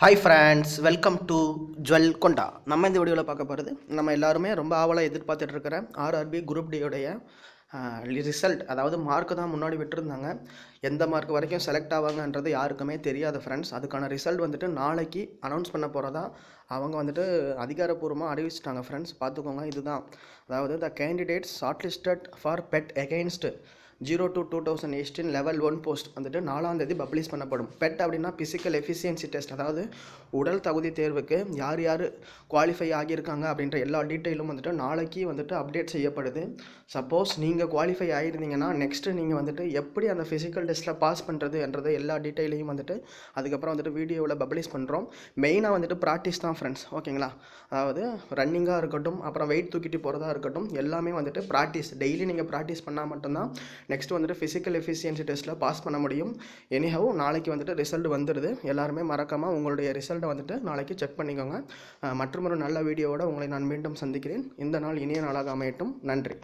Hi friends welcome to ஜுவல் கொண்டா நம்ம இந்த வீடியோவில் பார்க்க போகிறது நம்ம எல்லாருமே ரொம்ப ஆவலாக எதிர்பார்த்துட்டு இருக்கிற ஆர்ஆர்பி குரூப் டியோடைய ரிசல்ட் அதாவது மார்க்கு தான் முன்னாடி விட்டுருந்தாங்க. எந்த மார்க் வரைக்கும் செலக்ட் ஆவாங்கன்றது யாருக்குமே தெரியாது ஃப்ரெண்ட்ஸ் அதுக்கான ரிசல்ட் வந்துட்டு நாளைக்கு அனௌன்ஸ் பண்ண போகிறதா அவங்க வந்துட்டு அதிகாரப்பூர்வமாக அறிவிச்சிட்டாங்க ஃப்ரெண்ட்ஸ் பார்த்துக்கோங்க இதுதான். அதாவது the candidates shortlisted for PET against zero two two thousand eighteen level one post வந்துட்டு நாலாம் தேதி பப்ளிஷ் பண்ணப்படும். பெட் அப்படின்னா பிசிக்கல் எஃபிஷியன்சி டெஸ்ட் அதாவது உடல் தகுதி தேர்வுக்கு யார் யார் குவாலிஃபை ஆகியிருக்காங்க அப்படின்ற எல்லா டீட்டெயிலும் வந்துட்டு நாளைக்கு வந்துட்டு அப்டேட் செய்யப்படுது. சப்போஸ் நீங்கள் குவாலிஃபை ஆகிருந்தீங்கன்னா நெக்ஸ்ட்டு நீங்கள் வந்துட்டு எப்படி அந்த ஃபிசிக்கல் டெஸ்ட்டில் பாஸ் பண்ணுறது என்றது எல்லா டீட்டெயிலையும் வந்துட்டு அதுக்கப்புறம் வந்துட்டு வீடியோவில் பப்ளிஷ் பண்ணுறோம் மெயினாக வந்துட்டு ப்ராக்டிஸ் தான் ஃப்ரெண்ட்ஸ் ஓகேங்களா? அதாவது ரன்னிங்காக இருக்கட்டும் அப்புறம் வெயிட் தூக்கிட்டு போகிறதா இருக்கட்டும் எல்லாமே வந்துட்டு ப்ராக்டிஸ் டெய்லி நீங்கள் ப்ராக்டிஸ் பண்ணால் மட்டும்தான் நெக்ஸ்ட் வந்துட்டு ஃபிசிக்கல் எஃபிஷியன்சி டெஸ்ட்டில் பாஸ் பண்ண முடியும். எனிஹவ் நாளைக்கு வந்துட்டு ரிசல்ட் வந்துடுது எல்லாருமே மறக்காமல் உங்களுடைய ரிசல்ட்டை வந்துட்டு நாளைக்கு செக் பண்ணிக்கோங்க. மற்றும் மற்றொரு நல்ல வீடியோவோட உங்களை நான் மீண்டும் சந்திக்கிறேன். இந்த நாள் இனிய நாளாக அமையட்டும். நன்றி.